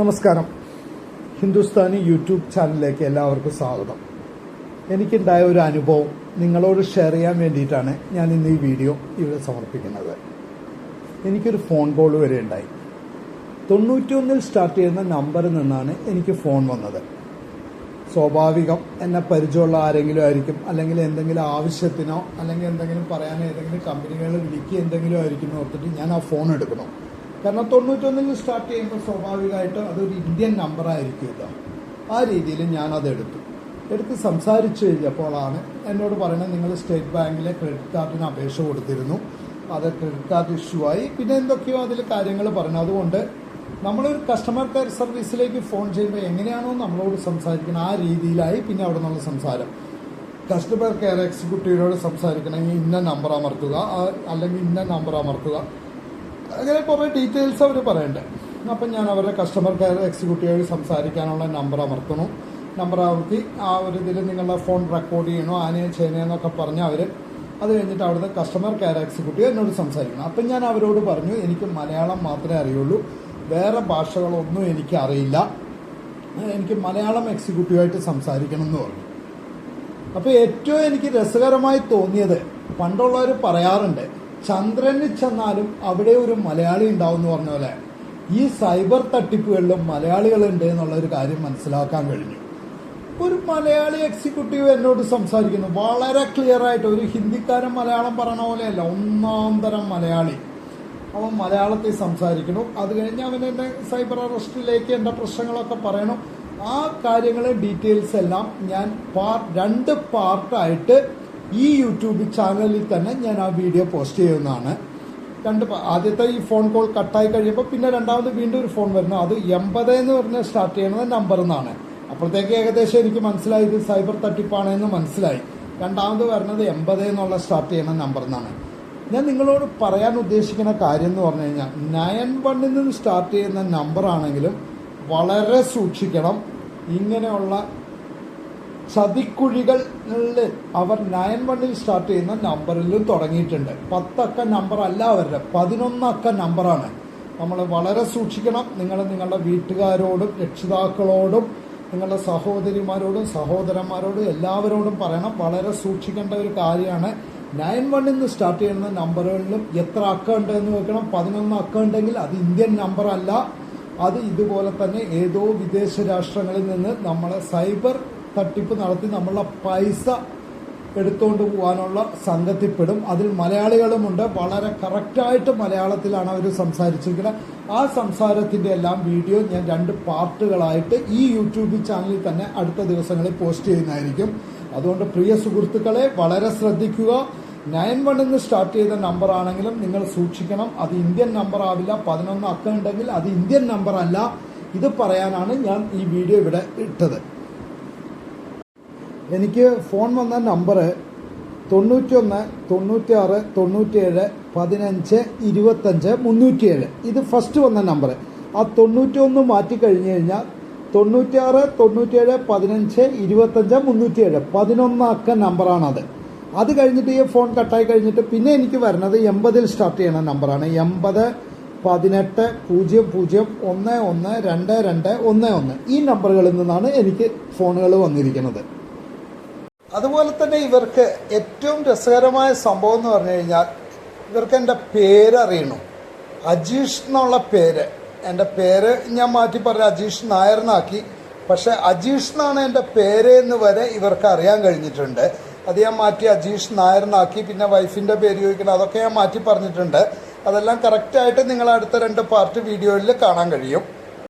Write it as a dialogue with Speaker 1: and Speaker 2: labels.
Speaker 1: നമസ്കാരം. ഹിന്ദുസ്ഥാനി യൂട്യൂബ് ചാനലിലേക്ക് എല്ലാവർക്കും സ്വാഗതം. എനിക്കുണ്ടായ ഒരു അനുഭവം നിങ്ങളോട് ഷെയർ ചെയ്യാൻ വേണ്ടിയിട്ടാണ് ഞാൻ ഇന്ന് ഈ വീഡിയോ ഇവിടെ സമർപ്പിക്കുന്നത്. എനിക്കൊരു ഫോൺ കോൾ വരെ ഉണ്ടായി. തൊണ്ണൂറ്റിയൊന്നിൽ സ്റ്റാർട്ട് ചെയ്യുന്ന നമ്പറിൽ നിന്നാണ് എനിക്ക് ഫോൺ വന്നത്. സ്വാഭാവികം എന്നെ പരിചയമുള്ള ആരെങ്കിലും ആയിരിക്കും അല്ലെങ്കിൽ എന്തെങ്കിലും ആവശ്യത്തിനോ അല്ലെങ്കിൽ എന്തെങ്കിലും പറയാനോ ഏതെങ്കിലും കമ്പനികളിൽ വിളിക്കുക എന്തെങ്കിലും ആയിരിക്കും ഓർത്തിട്ട് ഞാൻ ആ ഫോൺ എടുക്കണം കാരണം തൊണ്ണൂറ്റൊന്നിൽ സ്റ്റാർട്ട് ചെയ്യുമ്പോൾ സ്വാഭാവികമായിട്ട് അതൊരു ഇന്ത്യൻ നമ്പർ ആയിരിക്കുമല്ലോ ആ രീതിയിൽ ഞാനത് എടുത്തു. എടുത്ത് സംസാരിച്ചു കഴിഞ്ഞപ്പോഴാണ് എന്നോട് പറയുന്നത് നിങ്ങൾ സ്റ്റേറ്റ് ബാങ്കിലെ ക്രെഡിറ്റ് കാർഡിന് അപേക്ഷ കൊടുത്തിരുന്നു. അത് ക്രെഡിറ്റ് കാർഡ് ഇഷ്യൂ ആയി. പിന്നെ എന്തൊക്കെയോ അതിൽ കാര്യങ്ങൾ പറഞ്ഞു. അതുകൊണ്ട് നമ്മളൊരു കസ്റ്റമർ കെയർ സർവീസിലേക്ക് ഫോൺ ചെയ്യുമ്പോൾ എങ്ങനെയാണോ നമ്മളോട് സംസാരിക്കണം ആ രീതിയിലായി പിന്നെ അവിടെ നിന്നുള്ള സംസാരം. കസ്റ്റമർ കെയർ എക്സിക്യൂട്ടീവിനോട് സംസാരിക്കണമെങ്കിൽ ഇന്ന നമ്പർ അമർത്തുക. അല്ലെങ്കിൽ ഇന്ന നമ്പർ അമർത്തുക. അങ്ങനെ കുറേ ഡീറ്റെയിൽസ് അവർ പറയണ്ടേ. അപ്പം ഞാൻ അവരുടെ കസ്റ്റമർ കെയർ എക്സിക്യൂട്ടീവ് സംസാരിക്കാനുള്ള നമ്പർ അമർത്തണു നമ്പർ അമർത്തി ആ ഒരു ഇതിൽ നിങ്ങളുടെ ഫോൺ റെക്കോർഡ് ചെയ്യണോ ആനയെ ചെയ്യണമെന്നൊക്കെ പറഞ്ഞ് അവർ അത് കഴിഞ്ഞിട്ട് അവിടുത്തെ കസ്റ്റമർ കെയർ എക്സിക്യൂട്ടീവ് എന്നോട് സംസാരിക്കണം അപ്പം ഞാൻ അവരോട് പറഞ്ഞു എനിക്ക് മലയാളം മാത്രമേ അറിയുള്ളൂ. വേറെ ഭാഷകളൊന്നും എനിക്ക് അറിയില്ല. എനിക്ക് മലയാളം എക്സിക്യൂട്ടീവായിട്ട് സംസാരിക്കണം എന്ന് പറഞ്ഞു. അപ്പോൾ ഏറ്റവും എനിക്ക് രസകരമായി തോന്നിയത് പണ്ടുള്ളവർ പറയാറുണ്ട് ചന്ദ്രനിൽ ചെന്നാലും അവിടെ ഒരു മലയാളി ഉണ്ടാവും എന്ന് പറഞ്ഞ പോലെ ഈ സൈബർ തട്ടിപ്പുകളിലും മലയാളികളുണ്ട് എന്നുള്ള ഒരു കാര്യം മനസ്സിലാക്കാൻ കഴിഞ്ഞു. ഒരു മലയാളി എക്സിക്യൂട്ടീവ് എന്നോട് സംസാരിക്കുന്നു. വളരെ ക്ലിയർ ആയിട്ട് ഒരു ഹിന്ദിക്കാരൻ മലയാളം പറയണ പോലെയല്ല ഒന്നാം തരം മലയാളി. അവൻ മലയാളത്തിൽ സംസാരിക്കണം അത് കഴിഞ്ഞ് അവൻ എന്നെ സൈബർ അറസ്റ്റിലേക്ക് എന്റെ പ്രശ്നങ്ങളൊക്കെ പറയണം. ആ കാര്യങ്ങൾ ഡീറ്റെയിൽസ് എല്ലാം ഞാൻ പാർ രണ്ട് പാർട്ടായിട്ട് ഈ യൂട്യൂബ് ചാനലിൽ തന്നെ ഞാൻ ആ വീഡിയോ പോസ്റ്റ് ചെയ്യുന്നതാണ്. രണ്ട് ആദ്യത്തെ ഈ ഫോൺ കോൾ കട്ടായി കഴിയുമ്പോൾ പിന്നെ രണ്ടാമത് വീണ്ടും ഒരു ഫോൺ വരുന്നു. അത് എൺപത് എന്ന് പറഞ്ഞ സ്റ്റാർട്ട് ചെയ്യുന്നത് നമ്പർ എന്നാണ്. അപ്പോഴത്തേക്ക് ഏകദേശം എനിക്ക് മനസ്സിലായി സൈബർ തട്ടിപ്പാണ് എന്ന് മനസ്സിലായി. രണ്ടാമത് വരുന്നത് എൺപത് എന്നുള്ള സ്റ്റാർട്ട് ചെയ്യുന്ന നമ്പർ എന്നാണ്. ഞാൻ നിങ്ങളോട് പറയാൻ ഉദ്ദേശിക്കുന്ന കാര്യം എന്ന് പറഞ്ഞു കഴിഞ്ഞാൽ നയൻ വണ്ണിൽ നിന്ന് സ്റ്റാർട്ട് ചെയ്യുന്ന നമ്പർ ആണെങ്കിലും വളരെ സൂക്ഷിക്കണം. ഇങ്ങനെയുള്ള ചതിക്കുഴികളിൽ അവർ നയൻ വണ്ണിൽ സ്റ്റാർട്ട് ചെയ്യുന്ന നമ്പറിലും തുടങ്ങിയിട്ടുണ്ട്. പത്തക്ക നമ്പർ അല്ല അവരുടെ. പതിനൊന്നക്ക നമ്പറാണ് നമ്മൾ വളരെ സൂക്ഷിക്കണം. നിങ്ങൾ നിങ്ങളുടെ വീട്ടുകാരോടും രക്ഷിതാക്കളോടും നിങ്ങളുടെ സഹോദരിമാരോടും സഹോദരന്മാരോടും എല്ലാവരോടും പറയണം. വളരെ സൂക്ഷിക്കേണ്ട ഒരു കാര്യമാണ്. നയൻ വണ്ണിൽ നിന്ന് സ്റ്റാർട്ട് ചെയ്യുന്ന നമ്പറുകളിലും എത്ര അക്ക ഉണ്ട് എന്ന് നോക്കണം പതിനൊന്ന് അക്ക ഉണ്ടെങ്കിൽ അത് ഇന്ത്യൻ നമ്പർ അല്ല. അത് ഇതുപോലെ തന്നെ ഏതോ വിദേശ രാഷ്ട്രങ്ങളിൽ നിന്ന് നമ്മളെ സൈബർ തട്ടിപ്പ് നടത്തി നമ്മളുടെ പൈസ എടുത്തുകൊണ്ട് പോകാനുള്ള സംഘത്തിൽപ്പെടും. അതിൽ മലയാളികളുമുണ്ട്. വളരെ കറക്റ്റായിട്ട് മലയാളത്തിലാണ് അവർ സംസാരിച്ചിരിക്കുന്നത്. ആ സംസാരത്തിന്റെ എല്ലാം വീഡിയോ ഞാൻ രണ്ട് പാർട്ടുകളായിട്ട് ഈ യൂട്യൂബ് ചാനലിൽ തന്നെ അടുത്ത ദിവസങ്ങളിൽ പോസ്റ്റ് ചെയ്യുന്നതായിരിക്കും. അതുകൊണ്ട് പ്രിയ സുഹൃത്തുക്കളെ വളരെ ശ്രദ്ധിക്കുക. നയൻ വണ്ണിൽ നിന്ന് സ്റ്റാർട്ട് ചെയ്ത നമ്പർ ആണെങ്കിലും നിങ്ങൾ സൂക്ഷിക്കണം. അത് ഇന്ത്യൻ നമ്പർ ആവില്ല. പതിനൊന്ന് അക്കം ഉണ്ടെങ്കിൽ അത് ഇന്ത്യൻ നമ്പർ അല്ല. ഇത് പറയാനാണ് ഞാൻ ഈ വീഡിയോ ഇവിടെ ഇട്ടത്. എനിക്ക് ഫോൺ വന്ന നമ്പർ തൊണ്ണൂറ്റൊന്ന് തൊണ്ണൂറ്റിയാറ് തൊണ്ണൂറ്റിയേഴ് പതിനഞ്ച് ഇരുപത്തഞ്ച് മുന്നൂറ്റിയേഴ്. ഇത് ഫസ്റ്റ് വന്ന നമ്പർ ആ തൊണ്ണൂറ്റൊന്ന് മാറ്റി കഴിഞ്ഞ് കഴിഞ്ഞാൽ തൊണ്ണൂറ്റിയാറ് തൊണ്ണൂറ്റിയേഴ് പതിനഞ്ച് ഇരുപത്തഞ്ച് മുന്നൂറ്റിയേഴ്. പതിനൊന്ന് അക്ക നമ്പറാണത്. അത് കഴിഞ്ഞിട്ട് ഈ ഫോൺ കട്ടായി കഴിഞ്ഞിട്ട് പിന്നെ എനിക്ക് വരുന്നത് എൺപതിൽ സ്റ്റാർട്ട് ചെയ്യണ നമ്പറാണ്. എൺപത് പതിനെട്ട് പൂജ്യം പൂജ്യം ഒന്ന് ഒന്ന് രണ്ട് രണ്ട് ഒന്ന് ഒന്ന്. ഈ നമ്പറുകളിൽ നിന്നാണ് എനിക്ക് ഫോണുകൾ വന്നിരിക്കുന്നത്. അതുപോലെ തന്നെ ഇവർക്ക് ഏറ്റവും രസകരമായ സംഭവം എന്ന് പറഞ്ഞു കഴിഞ്ഞാൽ ഇവർക്ക് എന്റെ പേരറിയണം അജീഷ് എന്നുള്ള പേര്. എന്റെ പേര് ഞാൻ മാറ്റി പറഞ്ഞ അജീഷ് നായർന്നാക്കി പക്ഷെ അജീഷ് എന്നാണ് എന്റെ പേര് എന്ന് വരെ ഇവർക്ക് അറിയാൻ കഴിഞ്ഞിട്ടുണ്ട്. അത് ഞാൻ മാറ്റി അജീഷ് നായർന്നാക്കി പിന്നെ വൈഫിന്റെ പേര് ചോദിക്കണം. അതൊക്കെ ഞാൻ മാറ്റി പറഞ്ഞിട്ടുണ്ട്. അതെല്ലാം കറക്റ്റായിട്ട് നിങ്ങൾ അടുത്ത രണ്ട് പാർട്ട് വീഡിയോയിൽ കാണാൻ കഴിയും.